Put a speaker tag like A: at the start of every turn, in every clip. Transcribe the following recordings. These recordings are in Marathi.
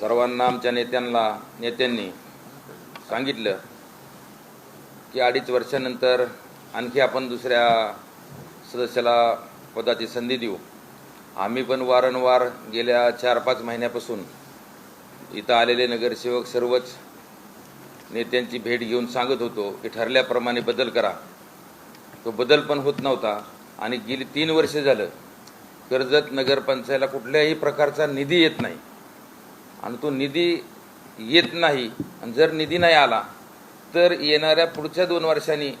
A: सर्वांना आमच्या नेत्यांना नेत्यांनी सांगितलं की अडीच वर्षानंतर आणखी आपण दुसऱ्या सदस्याला पदाची संधी देऊ. आम्ही पण वारंवार गेल्या चार पाच महिन्यापासून इथं आलेले नगरसेवक सर्वच नेत्यांची भेट घेऊन सांगत होतो की ठरल्याप्रमाणे बदल करा. तो बदल पण होत नव्हता आणि गेली तीन वर्ष झालं कर्जत नगरपंचायतला कुठल्याही प्रकारचा निधी येत नाही. आणि तो निधी येत नाही. आणि जर निधी नाही आला तर येणाऱ्या पुढच्या दोन वर्षांनी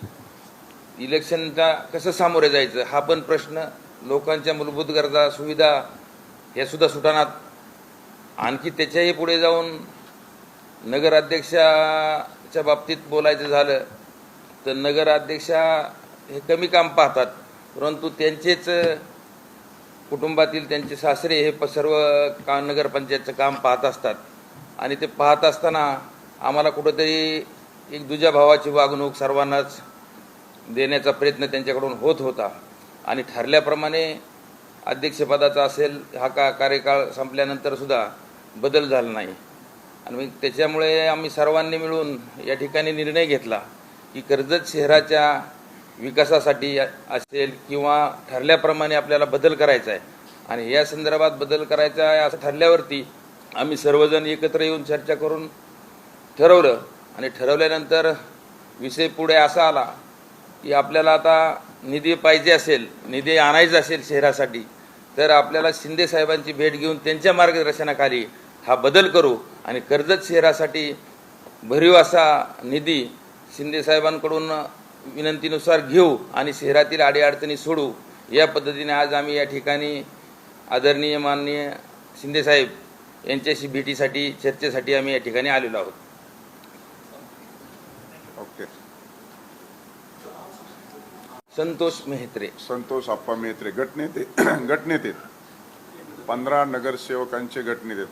A: इलेक्शनला कसं सामोरे जायचं? हा पण प्रश्न लोकांच्या मूलभूत गरजा सुविधा यासुद्धा सुद्धा आणखी त्याच्याही पुढे जाऊन नगराध्यक्षाच्या बाबतीत बोलायचं झालं तर नगराध्यक्षा हे कमी काम पाहतात. परंतु त्यांचेच कुटुंबातील त्यांचे सासरे हे प- सर्व का नगरपंचायतचं काम पाहत असतात. आणि ते पाहत असताना आम्हाला कुठंतरी एक दुजा भावाची वागणूक सर्वांनाच देण्याचा प्रयत्न त्यांच्याकडून होत होता. आणि ठरल्याप्रमाणे अध्यक्षपदाचा असेल हा का कार्यकाळ संपल्यानंतर सुद्धा बदल झाला नाही. आणि मग त्याच्यामुळे आम्ही सर्वांनी मिळून या ठिकाणी निर्णय घेतला की कर्जत शहराच्या विकासासाठी असेल किंवा ठरल्याप्रमाणे आपल्याला बदल करायचा आहे. आणि या संदर्भात बदल करायचा आहे असं ठरल्यावरती आम्ही सर्वजण एकत्र येऊन चर्चा करून ठरवलं. आणि ठरवल्यानंतर विषय पुढे असा आला की आपल्याला आता निधी पाहिजे असेल निधी आणायचा असेल शहरासाठी तर आपल्याला शिंदे साहेबांची भेट घेऊन त्यांच्या मार्गदर्शनाखाली हा बदल करू. आणि कर्जत शहरासाठी भरीव असा निधी शिंदे साहेबांकडून विनंतीनुसार घेऊ आणि शहरातील अडीअडचणी सोडू. या पद्धतीने आज आम्ही या ठिकाणी आदरणीय माननीय शिंदे साहेब यांच्याशी भेटीसाठी चर्चेसाठी आम्ही या ठिकाणी आलेलो आहोत.
B: ओके.
A: संतोष मेहत्रे.
B: संतोष आप्पा मेत्रे गटनेते गटनेते. पंधरा नगरसेवकांचे गटनेते.